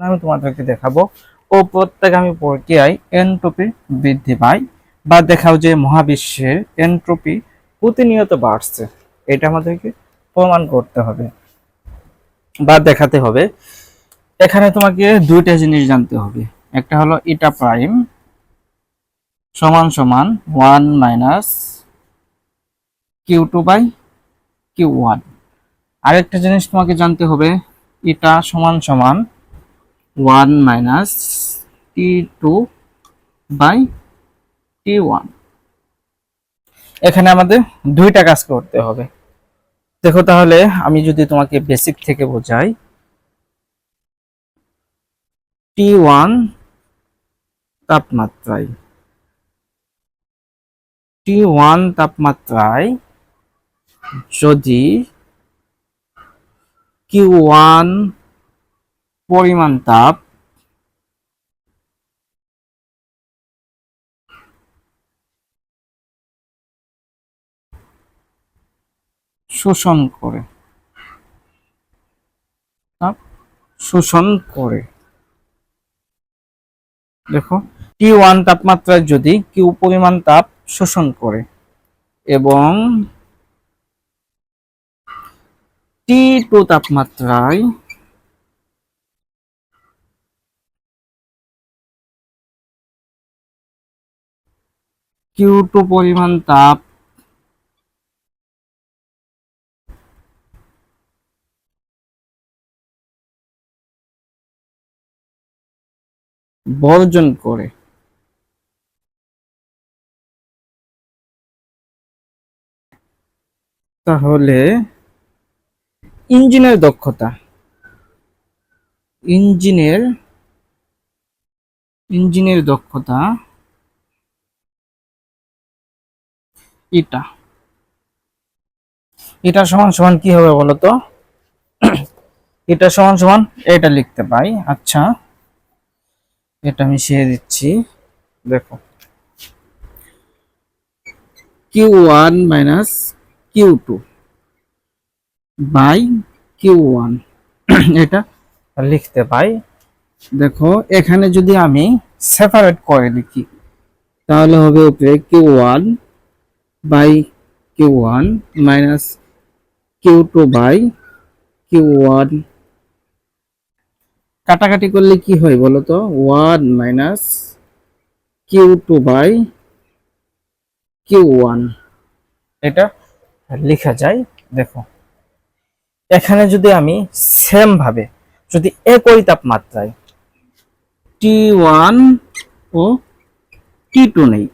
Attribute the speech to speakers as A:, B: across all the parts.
A: আমি তোমাদেরকে দেখাবো। ও প্রত্যেকগামী প্রক্রিয়ায় এনট্রপি বৃদ্ধি পায় বা দেখাও যে মহাবিশ্বের এনট্রপি প্রতিনিয়ত বাড়ছে, এটা আমাদেরকে প্রমাণ করতে হবে বা দেখাতে হবে। এখানে তোমাকে দুইটা জিনিস জানতে হবে। একটা হলো ইটা প্রাইম সমান সমান one minus Q two by Q one. আরেকটা জিনিস তোমাকে জানতে হবে, ইটা সমান সমান one minus T two by T one এখানে আমাদের দুইটা কাজ করতে হবে। দেখো তাহলে আমি যদি তোমাকে বেসিক থেকে বোঝাই টি ওয়ান তাপমাত্রায় টি ওয়ান তাপমাত্রায় যদি কিউ ওয়ান পরিমাণ তাপ। শোষণ করে। তাপ শোষণ করে। দেখো টি ওয়ান তাপমাত্রায় যদি কিউ পরিমাণ তাপ শোষণ করে এবং টি টু তাপমাত্রায় কিউ টু পরিমাণ তাপ। বর্জন করে। তাহলে ইঞ্জিনের দক্ষতা। ইঞ্জিনের ইঞ্জিনের দক্ষতা এটা। এটা সমান সমান কি হবে বলতো এটা সমান সমান এটা লিখতে পাই। আচ্ছা। এটা আমি শিখে দিচ্ছি। দেখো। Q one minus Q two by Q one এটা লিখতে পাই। দেখো, এখানে যদি আমি সেপারেট করে লিখি, তাহলে হবে উপরে Q one by Q one minus Q two by Q one. কাটাকাটি করলে কি হয় বলো তো? One minus Q two by Q one. এটা লেখা যায়, দেখো। এখানে যদি আমি সেম ভাবে যদি একই তাপমাত্রায় টি ওয়ান ও টি টু নেই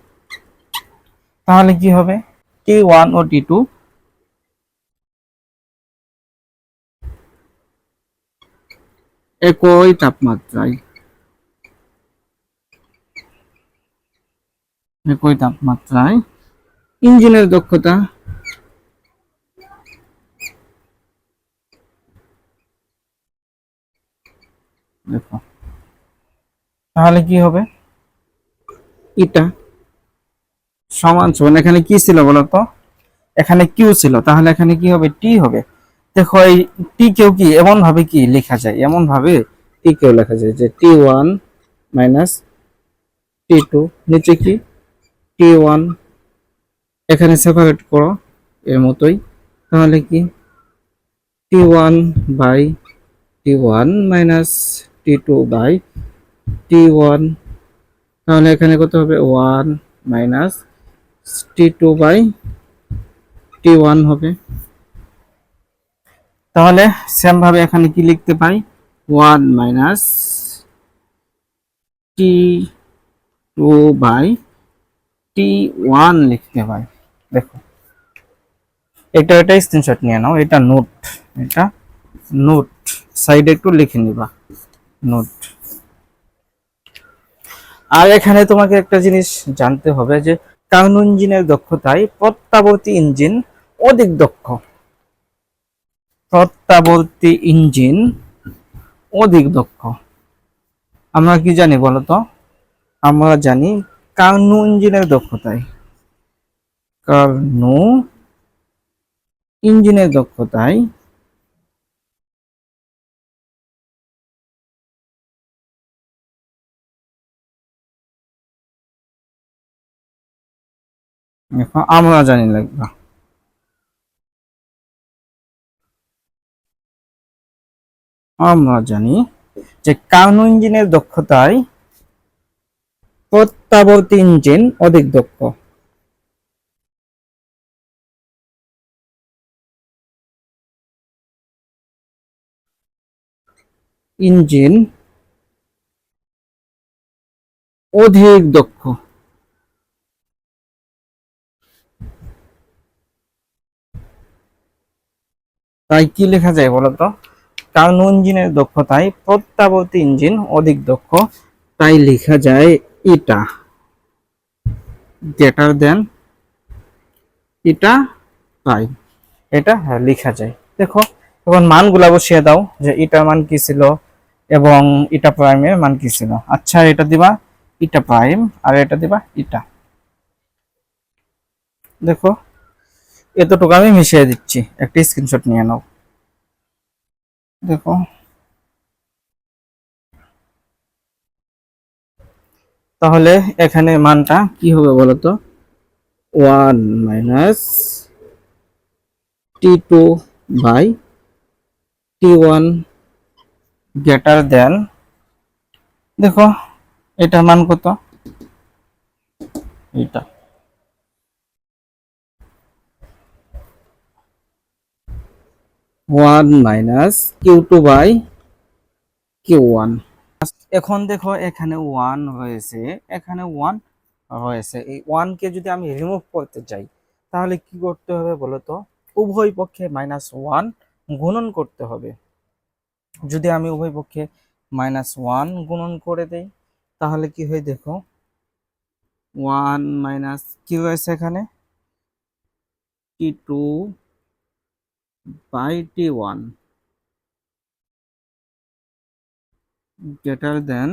A: তাহলে কি হবে? টি ওয়ান ও টি টু একই তাপমাত্রায়। একই তাপমাত্রায়। ইঞ্জিনের দক্ষতা? দেখো। তাহলে কি হবে? এটা সমান সমান। এখানে কি ছিল বলতো? এখানে কিউ ছিল, তাহলে এখানে কি হবে? টি হবে। দেখো, এই টি কেউ কি? এমন ভাবে কি লেখা যায়? এমন ভাবে টি কেউ লেখা যায় যে T one minus T two নিচে কি? টি ওয়ান এখানে সেপারেট করো এর মতোই। তাহলে কি? T one by T one minus T two by T one তাহলে এখানে কত হবে? One minus T two by T one হবে। তাহলে সেম ভাবে এখানে কি লিখতে পাই one minus T two by T one লিখতে পাই দেখো, এটা এটা স্ক্রিনশট নিয়ে নাও, এটা নোট এটা নোট সাইডে একটু লিখে নিবা নোট আর এখানে তোমাকে একটা জিনিস জানতে হবে যে কার্ন ইঞ্জিনের দক্ষতায় প্রত্যাবর্তী ইঞ্জিন অধিক দক্ষ। প্রত্যাবর্তী ইঞ্জিন অধিক দক্ষ। আমরা কি জানি বলতো? আমরা জানি কার্নু ইঞ্জিনের দক্ষতায়। কার্নু ইঞ্জিনের দক্ষতায় দেখো আমরা জানি লাগবে। আমরা জানি যে কার্নো ইঞ্জিনের দক্ষতায় প্রত্যাবর্তী ইঞ্জিন অধিক দক্ষ। ইঞ্জিন অধিক দক্ষ। তাই কি লেখা যায় বলতো কার্নো ইঞ্জিনের দক্ষতায় প্রত্যাবর্তী ইঞ্জিন অধিক দক্ষ, তাই লেখা যায় এটা। গ্রেটার দেন এটা, তাই। এটা হ্যাঁ লেখা যায়। দেখো, এখন মানগুলা বসিয়ে দাও যে এটার মান কি ছিল এবং এটা প্রাইমের মান কি ছিল। আচ্ছা এটা দিবা এটা প্রাইম আর এটা দিবা এটা। দেখো এতটুকু আমি মিশিয়ে দিচ্ছি। একটা স্ক্রিনশট নিয়ে নাও। দেখো। তাহলে এখানে মানটা কি হবে বলতো? One minus T two by T one greater than. দেখো, এটার মান কত? এটা one minus Q two by Q one. এখন দেখো এখানে ওয়ান রয়েছে, এখানে ওয়ান রয়েছে। এই ওয়ানকে যদি আমি রিমুভ করতে চাই, তাহলে কি করতে হবে বলো তো? উভয় পক্ষে মাইনাস ওয়ান গুণন করতে হবে। যদি আমি উভয় পক্ষে মাইনাস ওয়ান গুণন করে দেই, তাহলে কি হয় দেখো? ওয়ান মাইনাস কি রয়েছে এখানে। T two T one. greater than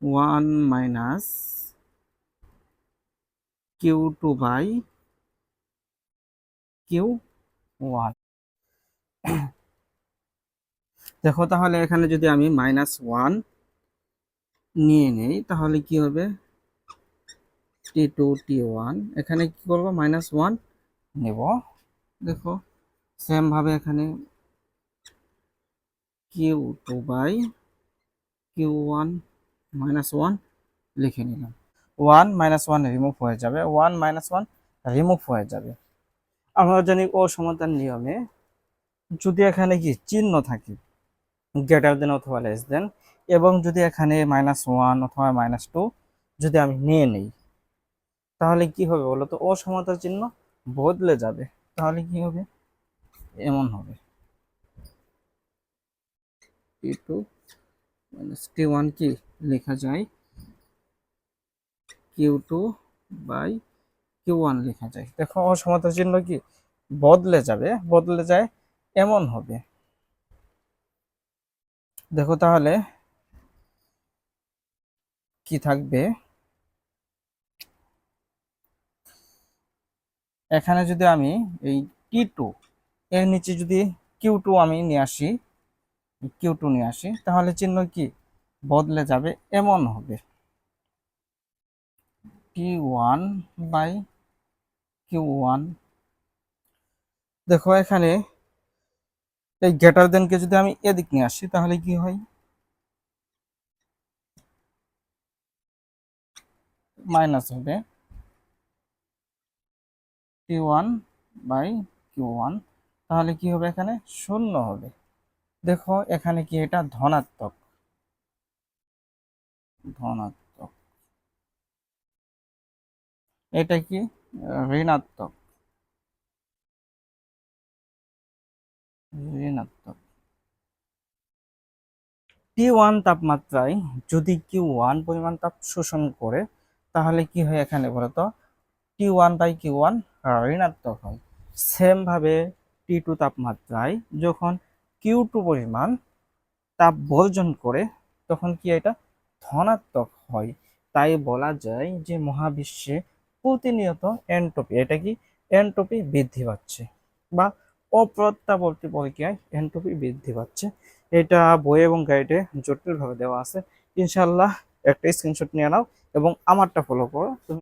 A: 1 minus q2 by q1 দেখো তাহলে এখানে যদি আমি মাইনাস ওয়ান নিয়ে নেই, তাহলে কি হবে? T two T one. এখানে কি করব? মাইনাস ওয়ান নেব। দেখো সেম ভাবে এখানে Q two by Q one minus one লিখে নিলাম। ওয়ান মাইনাস ওয়ান রিমুভ হয়ে যাবে। ওয়ান মাইনাস ওয়ান রিমুভ হয়ে যাবে। আমরা জানি ও সমাধান নিয়মে যদি এখানে কি চিহ্ন থাকে গ্রেটার দেন অথবা লেস দেন এবং যদি এখানে মাইনাস ওয়ান অথবা মাইনাস টু যদি আমি নিয়ে নেই, তাহলে কি হবে বলো তো অসমতার চিহ্ন বদলে যাবে। তাহলে কি হবে? এমন হবে। T two minus T one কি লেখা যায়? Q two by Q one লেখা যায়। দেখো অসমতার চিহ্ন কি? বদলে যাবে, বদলে যায়, এমন হবে। দেখো তাহলে কি থাকবে? এখানে যদি আমি এই টি টু এর নিচে যদি কিউ টু আমি নিয়ে আসি কিউ টু নিয়ে আসি, তাহলে চিহ্ন কি? বদলে যাবে, এমন হবে। T one by Q one দেখো, এখানে এই গ্রেটার দেনকে যদি আমি এদিক নিয়ে আসি, তাহলে কি হয়? মাইনাস হবে। T one by Q one তাহলে কি হবে এখানে? শূন্য হবে। দেখো, এখানে কি এটা? ধনাত্মক। ধনাত্মক। এটা কি? ঋণাত্মক। ঋণাত্মক। টি ওয়ান তাপমাত্রায় যদি কিউ ওয়ান পরিমাণ তাপ শোষণ করে, তাহলে কি হয় এখানে বলতো? T one by Q one ঋণাত্মক হয়। সেম ভাবে টি টু তাপমাত্রায় যখন কিউ টু পরিমাণ তাপ বর্জন করে, তখন কি এটা ধনাত্মক হয়। তাই বলা যায় যে মহাবিশ্বে প্রতিনিয়ত এন্ট্রপি, এটা কি এন্ট্রপি বৃদ্ধি পাচ্ছে বা অপ্রত্যাবর্তী প্রক্রিয়ায় এন্ট্রপি বৃদ্ধি পাচ্ছে। এটা বই এবং গাইডে জটিলভাবে দেওয়া আছে। ইনশাল্লাহ একটা স্ক্রিনশট নিয়ে নাও এবং আমারটা ফলো করো।